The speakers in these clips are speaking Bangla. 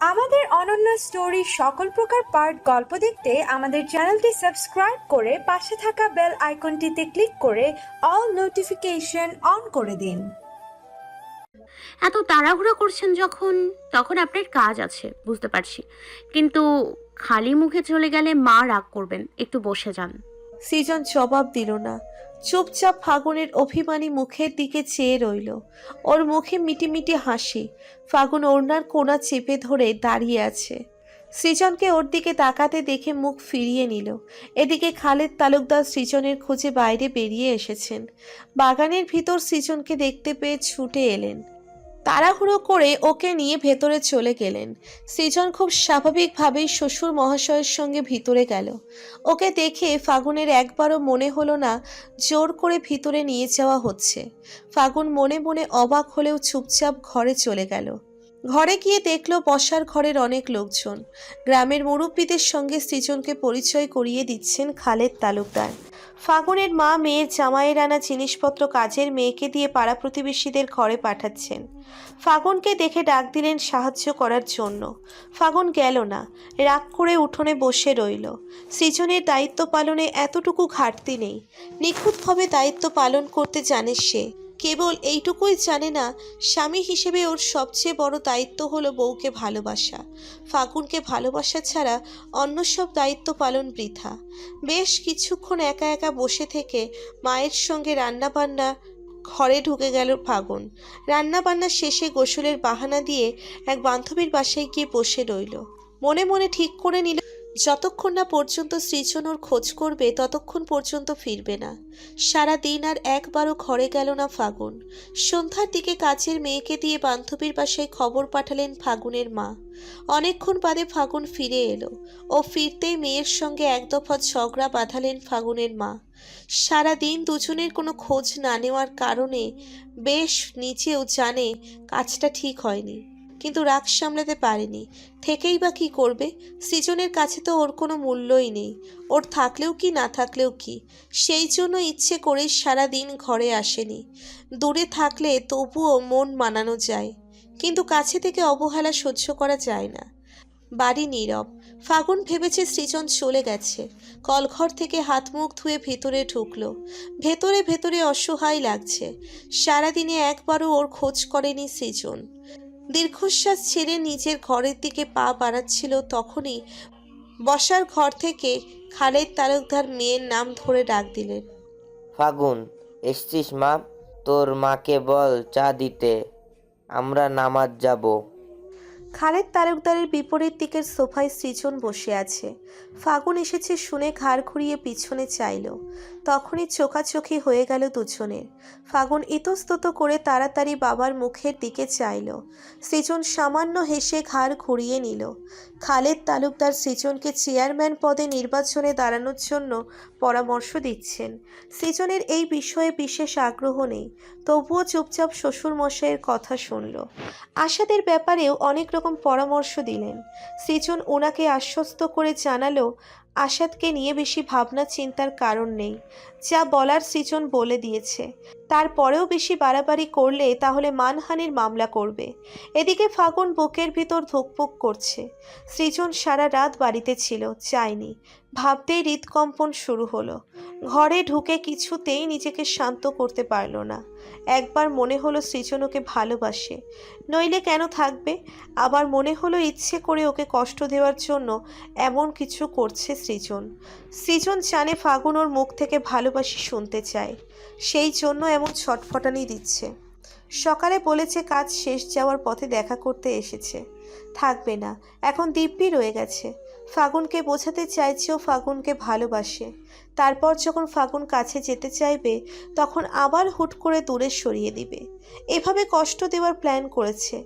আমাদের অনন্য স্টোরি সকল প্রকার পার্ট গল্প দেখতে আমাদের চ্যানেলটি সাবস্ক্রাইব করে পাশে থাকা বেল আইকনটিতে ক্লিক করে অল নোটিফিকেশন অন করে দিন। এত তাড়াহুড়ো করছেন যখন তখন আপনার কাজ আছে বুঝতে পারছি। কিন্তু খালি মুখে চলে গেলে মা রাগ করবেন একটু বসে যান। সিজন জবাব দিল না। চুপচাপ ফাগুনের অভিমানী মুখের দিকে চেয়ে রইল। ওর মুখে মিটিমিটি হাসি। ফাগুন ওড়নার কোনা চেপে ধরে দাঁড়িয়ে আছে। সৃজনকে ওর দিকে তাকাতে দেখে মুখ ফিরিয়ে নিল। এদিকে খালেদ তালুকদার সৃজনের খোঁজে বাইরে বেরিয়ে এসেছেন। বাগানের ভিতর সৃজনকে দেখতে পেয়ে ছুটে এলেন। তাড়াহুড়ো করে ওকে নিয়ে ভেতরে চলে গেলেন। সৃজন খুব স্বাভাবিকভাবেই শ্বশুর মহাশয়ের সঙ্গে ভিতরে গেল। ওকে দেখে ফাগুনের একবারও মনে হলো না, জোর করে ভিতরে নিয়ে যাওয়া হচ্ছে। ফাগুন মনে মনে অবাক হলেও চুপচাপ ঘরে চলে গেল। ঘরে গিয়ে দেখল বসার ঘরের অনেক লোকজন। গ্রামের মুরব্বীদের সঙ্গে সৃজনকে পরিচয় করিয়ে দিচ্ছেন খালেদ তালুকদার। ফাগুনের মা মেয়ের জামাইয়ের আনা জিনিসপত্র কাজের মেয়েকে দিয়ে পাড়া প্রতিবেশীদের ঘরে পাঠাচ্ছেন। ফাগুনকে দেখে ডাক দিলেন সাহায্য করার জন্য। ফাগুন গেল না, রাগ করে উঠোনে বসে রইল। সৃজনের দায়িত্ব পালনে এতটুকু ঘাটতি নেই। নিখুঁতভাবে দায়িত্ব পালন করতে জানে সে। কেবল এইটুকুই জানে না, স্বামী হিসেবে ওর সবচেয়ে বড় দায়িত্ব হলো বউকে ভালোবাসা। ফাগুনকে ভালোবাসা ছাড়া অন্য সব দায়িত্ব পালন বৃথা। বেশ কিছুক্ষণ একা একা বসে থেকে মায়ের সঙ্গে রান্নাবান্না ঘরে ঢুকে গেল ফাগুন। রান্নাবান্না শেষে গোসলের বাহানা দিয়ে এক বান্ধবীর বাসায় গিয়ে বসে রইল। মনে মনে ঠিক করে নিল যতক্ষণ না পর্যন্ত সৃজনুর খোঁজ করবে, ততক্ষণ পর্যন্ত ফিরবে না। সারা দিন আর একবারও ঘরে গেল না ফাগুন। সন্ধ্যার দিকে কাছের মেয়েকে দিয়ে বান্ধবীর বাসায় খবর পাঠালেন ফাগুনের মা। অনেকক্ষণ বাদে ফাগুন ফিরে এলো। ও ফিরতেই মেয়ের সঙ্গে এক দফা ঝগড়া বাঁধালেন ফাগুনের মা। সারা দিন দুজনের কোনো খোঁজ না নেওয়ার কারণে বেশ নিচেও জানে কাজটা ঠিক হয়নি। কিন্তু রাগ সামলাতে পারেনি। থেকেই বা কী করবে? সৃজনের কাছে তো ওর কোনো মূল্যই নেই। ওর থাকলেও কি, না থাকলেও কি? সেই জন্য ইচ্ছে করেই সারা দিন ঘরে আসেনি। দূরে থাকলে তবুও মন মানানো যায়। কিন্তু কাছে থেকে অবহেলা সহ্য করা যায় না। বাড়ি নীরব। ফাগুন ভেবেছে সৃজন চলে গেছে। কলঘর থেকে হাত মুখ ধুয়ে ভেতরে ঢুকলো। ভেতরে ভেতরে অসহায় লাগছে। সারাদিনে একবারও ওর খোঁজ করেনি সৃজন। দীর্ঘশ্বাস ছেড়ে নিজের ঘরের দিকে পা বাড়াচ্ছিল তখনই বসার ঘর থেকে খালেদ তালুকদার মেয়ের নাম ধরে ডাক দিলেন। ফাগুন, এসছিস মা? তোর মাকে বল চা দিতে। আমরা নামাজ যাব। খালেদ তারকদারের বিপরীত দিকের সোফায় সৃজন বসে আছে। ফাগুন এসেছে শুনে ঘাড় ঘুরিয়ে পিছনে চাইল। তখনই চোখাচোখি হয়ে গেল দুজনের। ফাগুন ইতস্তত করে তাড়াতাড়ি বাবার মুখের দিকে চাইল। সৃজন সামান্য হেসে ঘাড় ঘুরিয়ে নিল। খালেদ তালুকদার সৃজনকে চেয়ারম্যান পদে নির্বাচনে দাঁড়ানোর জন্য পরামর্শ দিচ্ছেন। সৃজনের এই বিষয়ে বিশেষ আগ্রহ নেই, তবুও চুপচাপ শ্বশুরমশাইয়ের কথা শুনল। আশাদের ব্যাপারেও অনেক রকম পরামর্শ দিলেন। সৃজন ওনাকে আশ্বস্ত করে জানালো, আশাদকে নিয়ে বেশি ভাবনা চিন্তার কারণ নেই, যা বলার সৃজন বলে দিয়েছে। তারপরেও বেশি বাড়াবাড়ি করলে তাহলে মানহানির মামলা করবে। এদিকে ফাগুন বুকের ভিতর ধুকপুক করছে। সৃজন সারা রাত বাড়িতে ছিল, চায়নি। ভাবতেই হৃদকম্পন শুরু হলো। ঘরে ঢুকে কিছুতেই নিজেকে শান্ত করতে পারল না। একবার মনে হলো সৃজন ওকে ভালোবাসে। নইলে কেন থাকবে? আবার মনে হলো ইচ্ছে করে ওকে কষ্ট দেওয়ার জন্য এমন কিছু করছে সৃজন। সৃজন জানে ফাগুন ওর মুখ থেকে ভালোবাসি শুনতে চায়। সেই জন্য এমন ছটফটানি দিচ্ছে। সকালে বলেছে কাজ শেষ যাওয়ার পথে দেখা করতে এসেছে। থাকবে না, এখন দিব্যি রয়ে গেছে। ফাগুনকে বোঝাতে চাইছেও ফাগুনকে ভালোবাসে। তারপর যখন ফাগুন কাছে যেতে চাইবে, তখন আবার হুট করে দূরে সরিয়ে দিবে। এভাবে কষ্ট দেওয়ার প্ল্যান করেছে।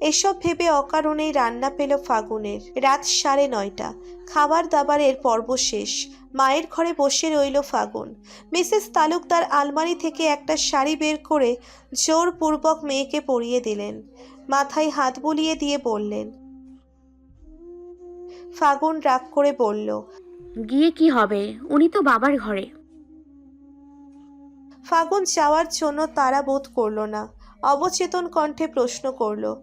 এসব ভেবে অকারণেই রান্না পেল ফাগুনের। রাত সাড়ে নয়টা। খাবার দাবারের পর্ব শেষ। মায়ের ঘরে বসে রইল ফাগুন। মিসেস তালুকদার আলমারি থেকে একটা শাড়ি বের করে জোরপূর্বক মেয়েকে পরিয়ে দিলেন। মাথায় হাত বুলিয়ে দিয়ে বললেন ফাগুন রাগ করে বলল গিয়ে কি হবে? উনি তো বাবার ঘরে। ফাগুন যাওয়ার জন্য তারা বোধ করল না। অবচেতন কণ্ঠে প্রশ্ন করল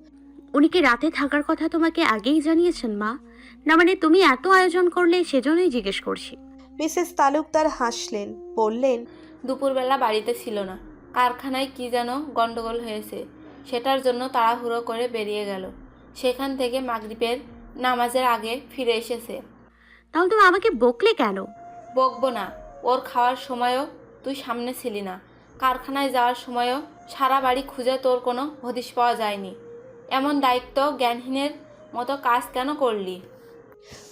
উনি কি রাতে থাকার কথা তোমাকে আগেই জানিয়েছেন মা? না মানে তুমি এত আয়োজন করলে সেজন্যই জিজ্ঞেস করছি। মিসেস তালুকদার হাসলেন বললেন দুপুরবেলা বাড়িতে ছিল না। কারখানায় কি যেন গন্ডগোল হয়েছে সেটার জন্য তাড়াহুড়ো করে বেরিয়ে গেল। সেখান থেকে মাগরিবের নামাজের আগে ফিরে এসেছে। তাহলে তুমি আমাকে বকলে কেন? বকবো না ওর খাওয়ার সময়ও তুই সামনে ছিলি না। কারখানায় যাওয়ার সময়ও সারা বাড়ি খুঁজে তোর কোনো হদিশ পাওয়া যায়নি। এমন দায়িত্ব জ্ঞানহীনের মতো কাজ কেন করলি?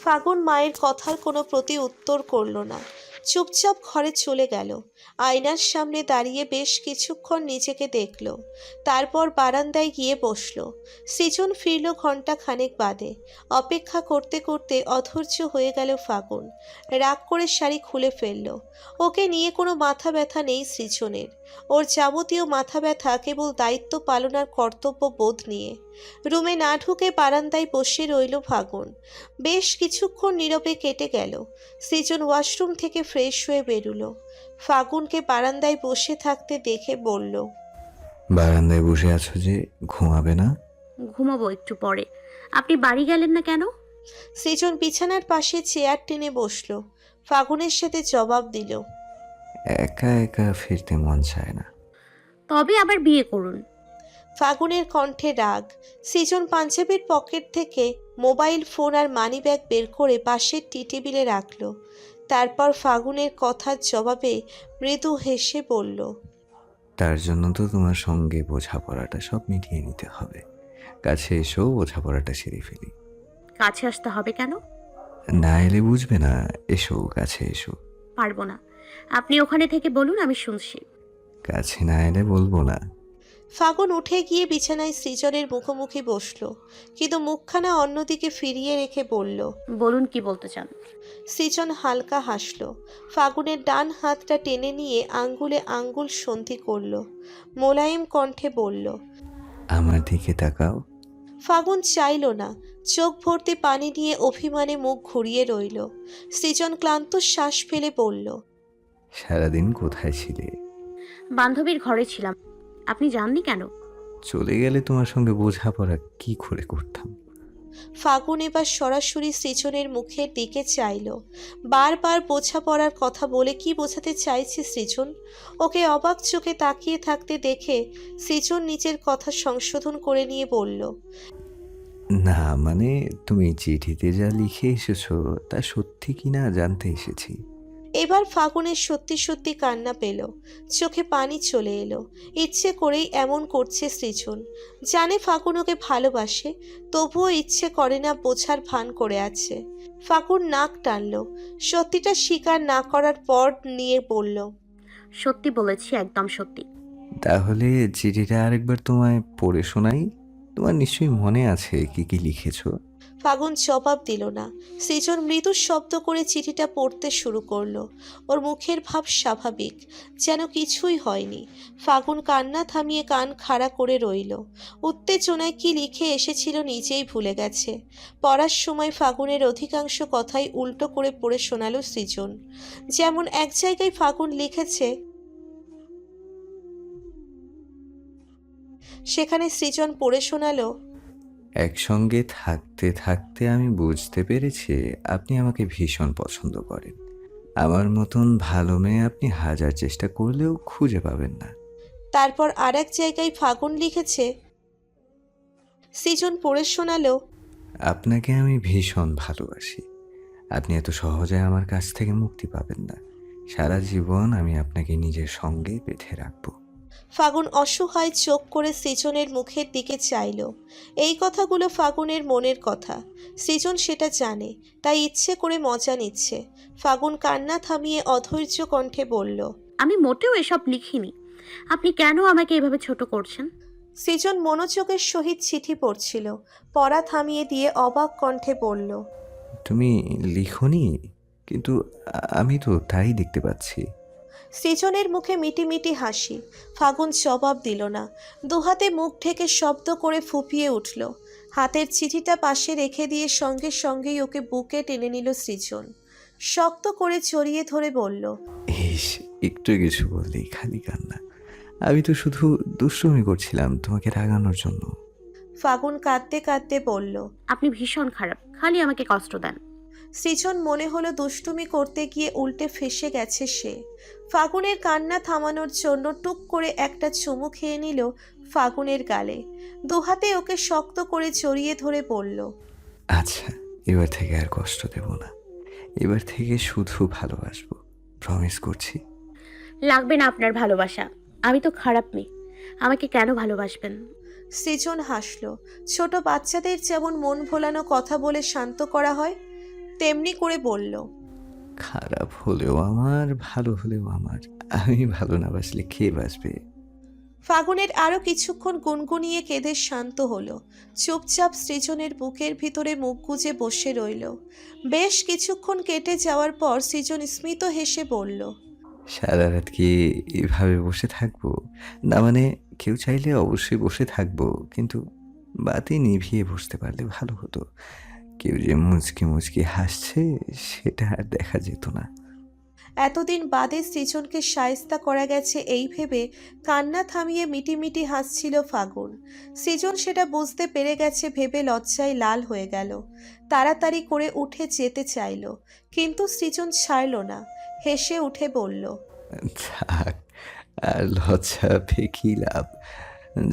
ফাগুন মায়ের কথার কোনো প্রতি উত্তর করল না। চুপচাপ ঘরে চলে গেল। আয়নার সামনে দাঁড়িয়ে বেশ কিছুক্ষণ নিজেকে দেখল। তারপর বারান্দায় গিয়ে বসল। সৃজন ফিরল ঘণ্টা খানেক বাদে। অপেক্ষা করতে করতে অধৈর্য হয়ে গেল ফাগুন। রাগ করে শাড়ি খুলে ফেলল। ওকে নিয়ে কোনো মাথা ব্যথা নেই সৃজনের। ওর যাবতীয় মাথা ব্যথা কেবল দায়িত্ব পালনার কর্তব্য বোধ নিয়ে। রুমে না ঢুকে বারান্দায় বসে রইল ফাগুন। বেশ কিছুক্ষণ নীরবে কেটে গেল। সৃজন ওয়াশরুম থেকে ফ্রেশ হয়ে বেরুলো। ফাগুনকে বারান্দায় বসে থাকতে দেখে বলল বারান্দায় বসে আছো যে ঘুমাবে না? ঘুমাবো একটু পরে। আপনি বাড়ি গেলেন না কেন? সৃজন বিছানার পাশে চেয়ার টেনে বসল। ফাগুনের সাথে জবাব দিল একা একা ফিরতে মন চায় না। তবে আবার বিয়ে করুন। ফাগুনের কণ্ঠে রাগ সৃজন পাঞ্জাবির পকেট থেকে মোবাইল ফোন আর মানিব্যাগ বের করে পাশের টি টেবিলে রাখল। তারপর ফাগুনের কথার জবাবে মৃদু হেসে বলল তার জন্য তো তোমার সঙ্গে বোঝাপড়াটা সব মিটিয়ে নিতে হবে। কাছে এসেও বোঝাপড়াটা সেরে ফেলি। কাছে আসতে হবে কেন? না এলে বুঝবে না এসো কাছে এসো। পারব না। আপনি ওখানে থেকে বলুন আমি শুনছি। কাছে না এলে বলব না। ফাগুন উঠে গিয়ে বিছানায় সৃজনের মুখোমুখি বসল কিন্তু মুখখানা অন্যদিকে ফিরিয়ে রেখে বলল বলুন কি বলতে চান? সৃজন হালকা হাসলো ফাগুনের ডান হাতটা টেনে নিয়ে আঙ্গুলে আঙ্গুল সন্ধি করল মোলায়েম কণ্ঠে বলল আমার দিকে তাকাও। ফাগুন চাইল না চোখ ভর্তি পানি নিয়ে অভিমানে মুখ ঘুরিয়ে রইল সৃজন ক্লান্ত শ্বাস ফেলে বলল সারাদিন কোথায় ছিলে? বান্ধবীর ঘরে ছিলাম। আপনি যাননি কেন? চলে গেলে তোমার সঙ্গে বোঝাপড়া কি করে করতাম? ফাগুন এবার সরাসরি সৃজনের মুখের দিকে চাইল। বারবার বোঝা পড়ার কথা বলে কি বোঝাতে চাইছে সৃজন? ওকে অবাক চোখে তাকিয়ে থাকতে দেখে সৃজন নিজের কথা সংশোধন করে নিয়ে বলল না মানে তুমি চিঠিতে যা লিখে এসেছ তা সত্যি কিনা জানতে এসেছি। এবার ফাগুনের সত্যি সত্যি কান্না পেল। চোখে পানি চলে এলো। ইচ্ছে করেই এমন করছে সৃজন। জানে ফাগুন ওকে ভালোবাসে তবুও ইচ্ছে করে না বোঝার ভান করে আছে। ফাগুন নাক টানল। সত্যিটা স্বীকার না করার পর নিয়ে বলল সত্যি বলেছি একদম সত্যি। তাহলে চিঠিটা আরেকবার তোমায় পড়ে শোনাই? তোমার নিশ্চয়ই মনে আছে কি কি লিখেছো? ফাগুন জবাব দিল না। সৃজন মৃদু শব্দ করে চিঠিটা পড়তে শুরু করল। ওর মুখের ভাব স্বাভাবিক, যেন কিছুই হয়নি। ফাগুন কান্না থামিয়ে কান খাড়া করে রইল। উত্তেজনায় কি লিখে এসেছিল নিজেই ভুলে গেছে। পড়ার সময় ফাগুনের অধিকাংশ কথাই উল্টো করে পড়ে শোনালো সৃজন। যেমন এক জায়গায় ফাগুন লিখেছে, সেখানে সৃজন পড়ে শোনালো একসঙ্গে থাকতে থাকতে আমি বুঝতে পেরেছি আপনি আমাকে ভীষণ পছন্দ করেন। আমার মতন ভালো মেয়ে আপনি হাজার চেষ্টা করলেও খুঁজে পাবেন না। তারপর আর এক জায়গায় ফাগুন লিখেছে সৃজন পড়ে শোনালো। আপনাকে আমি ভীষণ ভালোবাসি। আপনি এত সহজে আমার কাছ থেকে মুক্তি পাবেন না। সারা জীবন আমি আপনাকে নিজের সঙ্গে বেঁধে রাখব। ফাগুন অসহায় চোখ করে সৃজনের মুখের দিকে চাইল। এই কথাগুলো ফাগুনের মনের কথা। সৃজন সেটা জানে তাই ইচ্ছে করে মজা নিচ্ছে। ফাগুন কান্না থামিয়ে অধৈর্য কণ্ঠে বলল আমি মোটেও এসব লিখিনি। আপনি কেন আমাকে এভাবে ছোট করছেন? সৃজন মনোযোগের সহিত চিঠি পড়ছিল। পড়া থামিয়ে দিয়ে অবাক কণ্ঠে বলল তুমি লিখনি কিন্তু আমি তো তাই দেখতে পাচ্ছি। সৃজনের মুখে মিটিমিটি হাসি। ফাগুন জবাব দিল না। দুহাতে মুখ ঢেকে শব্দ করে ফুপিয়ে উঠল। হাতের চিঠিটা পাশে রেখে দিয়ে সঙ্গে সঙ্গেই ওকে বুকে টেনে নিল সৃজন। শক্ত করে চড়িয়ে ধরে বলল ইস একটু কিছু বললেই খালি কান্না। আমি তো শুধু দুষ্টুমি করছিলাম তোমাকে রাগানোর জন্য। ফাগুন কাঁদতে কাঁদতে বলল আপনি ভীষণ খারাপ। খালি আমাকে কষ্ট দেন। সৃজন মনে হলো দুষ্টুমি করতে গিয়ে উল্টে ফেসে গেছে সে। ফাগুনের কান্না থামানোর জন্য টুক করে একটা চুমু খেয়ে নিল ফাগুনের গালে। দুহাতে ওকে শক্ত করে জড়িয়ে ধরে বলল আচ্ছা এবার থেকে আর কষ্ট দেব না। এবার থেকে শুধু ভালোবাসবো প্রমিস করছি। লাগবে না আপনার ভালোবাসা। আমি তো খারাপ মেয়ে। আমাকে কেন ভালোবাসবেন? সৃজন হাসল ছোট বাচ্চাদের যেমন মন ভোলানো কথা বলে শান্ত করা হয় তেমনি করে বলল খারাপ হলেও আমার ভালো হলেও আমার। আমি ভালো না বাসলে খেয়ে বাসবে ফাগুনের আরও কিছুক্ষণ গুনগুনিয়ে কেঁদে শান্ত হলো। চুপচাপ সৃজনের বুকের ভিতরে মুখ গুজে বসে রইল। বেশ কিছুক্ষণ কেটে যাওয়ার পর সৃজন স্মিত হেসে বলল সারা রাত কি এভাবে বসে থাকব? না মানে কেউ চাইলে অবশ্যই বসে থাকব কিন্তু বাতি নিভিয়ে বসতে পারলে ভালো হতো। কেউ যে মুচকি মুচকি হাসছে সেটা আর দেখা যেত না। এতদিন বাদে সৃজনকে সায়স্তা করা গেছে এই ভেবে কান্না থামিয়ে মিটিমিটি হাসছিল ফাগুন। সৃজন সেটা বুঝতে পেরে গেছে ভেবে লজ্জায় লাল হয়ে গেল। তাড়াতাড়ি করে উঠে যেতে চাইল কিন্তু সৃজন ছাড়ল না। হেসে উঠে বলল থাক আর লজ্জা পেয়ে কি লাভ।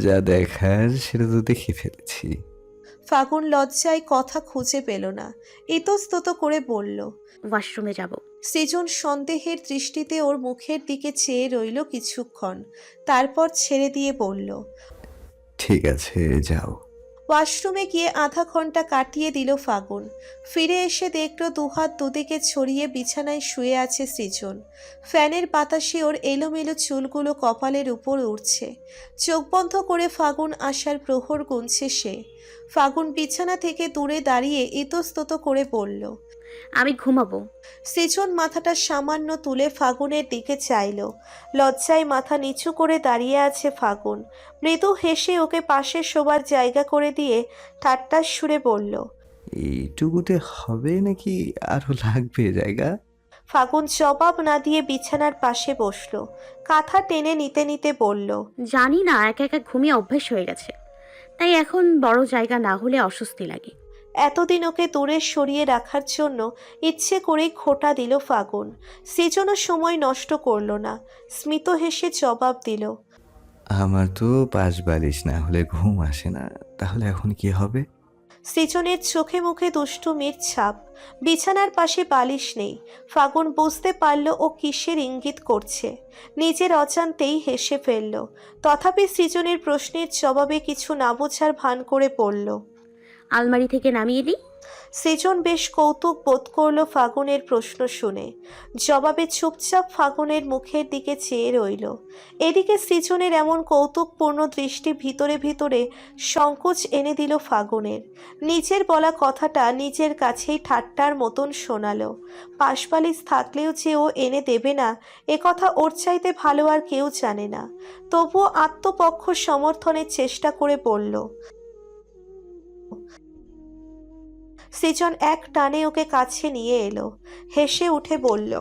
যা দেখার সেটা তো দেখে ফেলেছি। ফাগুন লজ্জায় কথা খুঁজে পেল না। ইতস্তত করে বলল ওয়াশরুমে যাব। সৃজন সন্দেহের দৃষ্টিতে ওর মুখের দিকে চেয়ে রইল কিছুক্ষণ। তারপর ছেড়ে দিয়ে বলল ঠিক আছে যাও। ওয়াশরুমে গিয়ে আধা ঘণ্টা কাটিয়ে দিল ফাগুন। ফিরে এসে দেখল দুহাত দুদিকে ছড়িয়ে বিছানায় শুয়ে আছে সৃজন। ফ্যানের বাতাসে ওর এলোমেলো চুলগুলো কপালের উপর উঠছে চোখ বন্ধ করে ফাগুন আসার প্রহর গুনছে সে। ফাগুন বিছানা থেকে দূরে দাঁড়িয়ে ইতস্তত করে বলল আমি ঘুমাবো। সৃজন মাথাটা সামান্য তুলে ফাগুনের দিকে চাইল। লজ্জায় মাথা নিচু করে দাঁড়িয়ে আছে ফাগুন। মৃদু হেসে ওকে পাশে শোবার জায়গা করে দিয়ে ঠাট্টার সুরে বলল এইটুকুতে হবে নাকি আরও লাগবে জায়গা? ফাগুন জবাব না দিয়ে বিছানার পাশে বসল। কাঁথা টেনে নিতে নিতে বলল জানি না একা একা ঘুমিয়ে অভ্যেস হয়ে গেছে। তাই এখন বড় জায়গা না হলে অস্বস্তি লাগে। এতদিন ওকে দূরে সরিয়ে রাখার জন্য ইচ্ছে করেই খোটা দিল ফাগুন। সৃজনও সময় নষ্ট করল না। স্মিত হেসে জবাব দিল আমার তো পাশ বালিশ না হলে ঘুম আসে না তাহলে এখন কি হবে? সৃজনের চোখে মুখে দুষ্টুমির ছাপ। বিছানার পাশে বালিশ নেই। ফাগুন বুঝতে পারল ও কিসের ইঙ্গিত করছে। নিজের অজান্তেই হেসে ফেলল। তথাপি সৃজনের প্রশ্নের জবাবে কিছু না বোঝার ভান করে পড়ল। আলমারি থেকে নামিয়ে দিই? সৃজন বেশ কৌতুক বোধ করল ফাগুনের প্রশ্ন শুনে। জবাবে চুপচাপ ফাগুনের মুখের দিকে চেয়ে রইল। এদিকে সৃজনের এমন কৌতুকপূর্ণ দৃষ্টি ভিতরে ভিতরে সংকোচ এনে দিল ফাগুনের। নিজের বলা কথাটা নিজের কাছেই ঠাট্টার মতন শোনালো। পাশপালিশ থাকলেও যে ও এনে দেবে না, এ কথা ওর চাইতে ভালো আর কেউ জানে না। তবুও আত্মপক্ষ সমর্থনের চেষ্টা করে বলল সৃজন এক টানে ওকে কাছে নিয়ে এলো হেসে উঠে বলল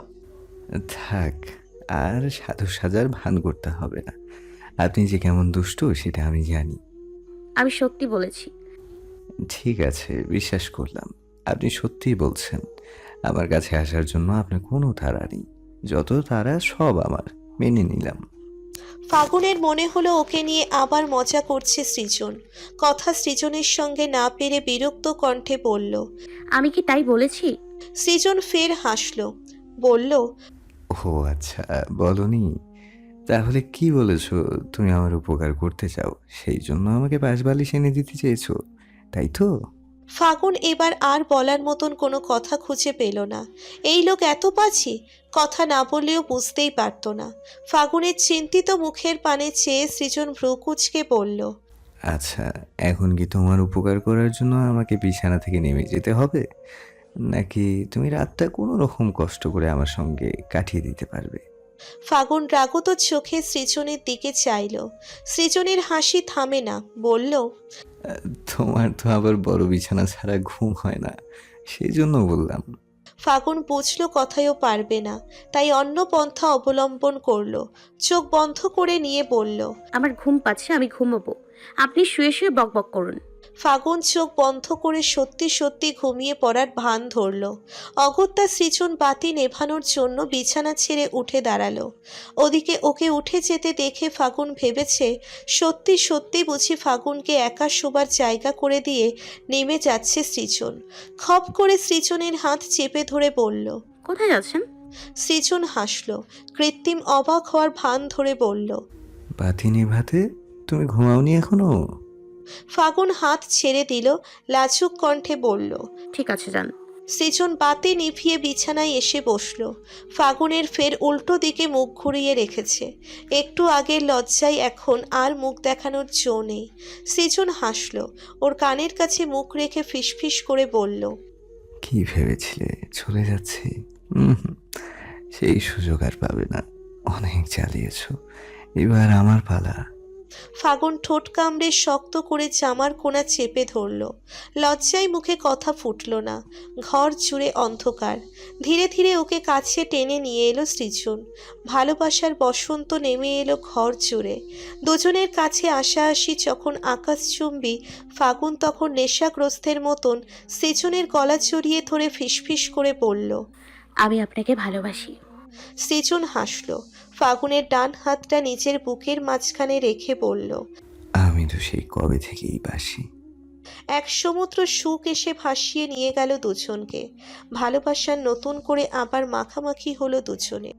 থাক আর সাধু সাজার ভান করতে হবে না। আপনি যে কেমন দুষ্ট সেটা আমি জানি। আমি সত্যি বলেছি। ঠিক আছে বিশ্বাস করলাম। আপনি সত্যিই বলছেন। আমার কাছে আসার জন্য আপনার কোনো তাড়া নেই। যত তাড়া সব আমার মেনে নিলাম। ফাগুনের মনে হলো ওকে নিয়ে আবার মজা করছে সৃজন। কথা সৃজনের সঙ্গে না পেরে বিরক্ত কণ্ঠে বলল আমি কি তাই বলেছি? সৃজন ফের হাসলো বলল ও আচ্ছা বলনি। তাহলে কি বলেছ? তুমি আমার উপকার করতে চাও সেই জন্য আমাকে পাশ বালিশ এনে দিতে চেয়েছো তাই তো? ফাগুন এবার আর বলার মতন কোনো কথা খুঁজে পেল না। এই লোক এত পাছি কথা না বললেও বুঝতেই পারত না। ফাগুনের চিন্তিত মুখের পানে চেয়ে সৃজন ভ্রুকুচকে বলল আচ্ছা এখন কি তোমার উপকার করার জন্য আমাকে বিছানা থেকে নেমে যেতে হবে? নাকি তুমি রাতটা কোনো রকম কষ্ট করে আমার সঙ্গে কাটিয়ে দিতে পারবে? ফাগুন রাগত চোখে সৃজনের দিকে চাইল। সৃজনের হাসি থামে না বলল তোমার তো আবার বড় বিছানা ছাড়া ঘুম হয় না সেই জন্য বললাম। ফাগুন বুঝলো কথায়ও পারবে না তাই অন্য পন্থা অবলম্বন করল চোখ বন্ধ করে নিয়ে বলল আমার ঘুম পাচ্ছে আমি ঘুমোবো। আপনি শুয়ে শুয়ে বকবক করুন। ফাগুন চোখ বন্ধ করে সত্যি সত্যি ঘুমিয়ে পড়ার ভান ধরল। অগত্যা সৃজন বাতি নেভানোর জন্য বিছানা ছেড়ে উঠে দাঁড়াল। ওদিকে ওকে উঠে যেতে দেখে ফাগুন ভেবেছে সত্যি সত্যি বুঝি ফাগুনকে একা শোবার জায়গা করে দিয়ে নেমে যাচ্ছে সৃজন। খপ করে সৃজনের হাত চেপে ধরে বলল কোথায় যাচ্ছেন? সৃজন হাসল কৃত্রিম অবাক হওয়ার ভান ধরে বলল বাতি নেভাতে তুমি ঘুমাওনি এখনও? ফাগুন হাত ছেড়ে দিল লাজুক কণ্ঠে বলল ঠিক আছে যান সৃজন বাতি নিভিয়ে বিছানায় এসে বসল। ফাগুনের ফের উল্টো দিকে মুখ ঘুরিয়ে রেখেছে। একটু আগের লজ্জায় এখন আর মুখ দেখানোর জো নেই। সৃজন হাসল ওর কানের কাছে মুখ রেখে ফিসফিস করে বলল কি ভেবেছিলে? চলে যাচ্ছি। সেই সুযোগ আর পাবে না। অনেক চালিয়েছ এবার আমার পালা। ফাগুন ঠোঁট কামড়ে শক্ত করে জামার কোনা চেপে ধরল। লজ্জায় মুখে কথা ফুটল না। ঘর জুড়ে অন্ধকার। ধীরে ধীরে ওকে কাছে টেনে নিয়ে এলো সৃজন। ভালোবাসার বসন্ত নেমে এলো ঘর জুড়ে। দুজনের কাছে আশাআশি যখন আকাশচুম্বী ফাগুন তখন নেশাগ্রস্তের মতন সৃজনের গলা জড়িয়ে ধরে ফিসফিস করে বলল আমি আপনাকে ভালোবাসি। সৃজন হাসল। ফাগুনের ডান হাতটা নিজের বুকের মাঝখানে রেখে বলল আমি তো সেই কবে থেকেই বাসি। এক সমুদ্র সুখ এসে ভাসিয়ে নিয়ে গেল দুজনকে। ভালোবাসার নতুন করে আবার মাখামাখি হলো দুজনে